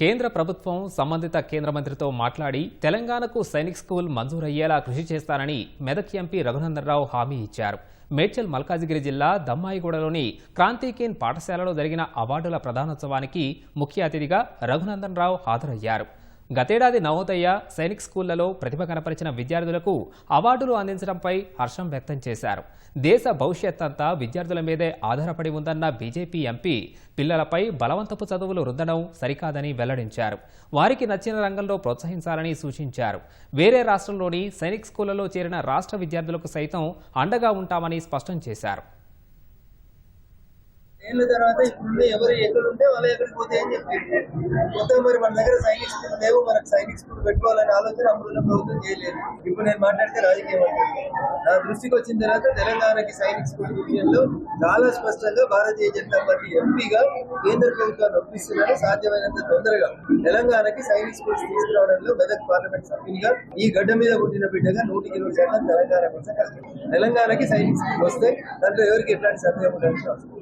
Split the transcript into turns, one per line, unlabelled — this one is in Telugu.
కేంద్ర ప్రభుత్వం సంబంధిత కేంద్ర మంత్రితో మాట్లాడి తెలంగాణకు సైనిక్ స్కూల్ మంజూరయ్యేలా కృషి చేస్తానని మెదక్ ఎంపీ రఘునందనరావు హామీ ఇచ్చారు. మేడ్చల్ మల్కాజిగిరి జిల్లా దమ్మాయిగూడలోని క్రాంతికేన్ పాఠశాలలో జరిగిన అవార్డుల ప్రధానోత్సవానికి ముఖ్య అతిథిగా రఘునందనరావు హాజరయ్యారు. గతేడాది నవోదయ సైనిక్ స్కూళ్ళలో ప్రతిభ కనపరిచిన విద్యార్థులకు అవార్డులు అందించడంపై హర్షం వ్యక్తం చేశారు. దేశ భవిష్యత్ అంతా విద్యార్థుల మీదే ఆధారపడి ఉందన్న బీజేపీ ఎంపీ పిల్లలపై బలవంతపు చదువులు రుద్దడం సరికాదని వెల్లడించారు. వారికి నచ్చిన రంగంలో ప్రోత్సహించాలని సూచించారు. వేరే రాష్ట్రంలోని సైనిక్ స్కూళ్ళలో చేరిన రాష్ట్ర విద్యార్థులకు సైతం అండగా ఉంటామని స్పష్టం చేశారు.
ఏళ్ళ తర్వాత ఇప్పుడు ఎవరు ఎక్కడ ఉంటే వాళ్ళు ఎక్కడికి పోతే అని చెప్పి మొత్తం మరి మన దగ్గర సైనిక్ స్కూల్ లేవు మనకు సైనిక్ స్కూల్ పెట్టుకోవాలనే ఆలోచన అమృత ప్రభుత్వం చేయలేదు. ఇప్పుడు నేను మాట్లాడితే రాజకీయం అవుతుంది నా దృష్టికి వచ్చిన తర్వాత తెలంగాణకి సైనిక్ స్కూల్ విషయంలో చాలా స్పష్టంగా భారతీయ జనతా పార్టీ ఎంపీగా కేంద్ర ప్రభుత్వాన్ని ఒప్పిస్తున్నారు సాధ్యమైనంత తొందరగా తెలంగాణకి సైనిక్ స్కూల్స్ తీసుకురావడంలో మెదక్ పార్లమెంట్ సభ్యునిగా ఈ గడ్డ మీద పుట్టిన బిడ్డగా నూటికి ఇరవై శాతం తెలంగాణ కోసం కష్టం తెలంగాణకి సైనిక్ స్కూల్ వస్తే దాంట్లో ఎవరికి ఎట్లాంటి సందేహం ఉండాల్సిన అవసరం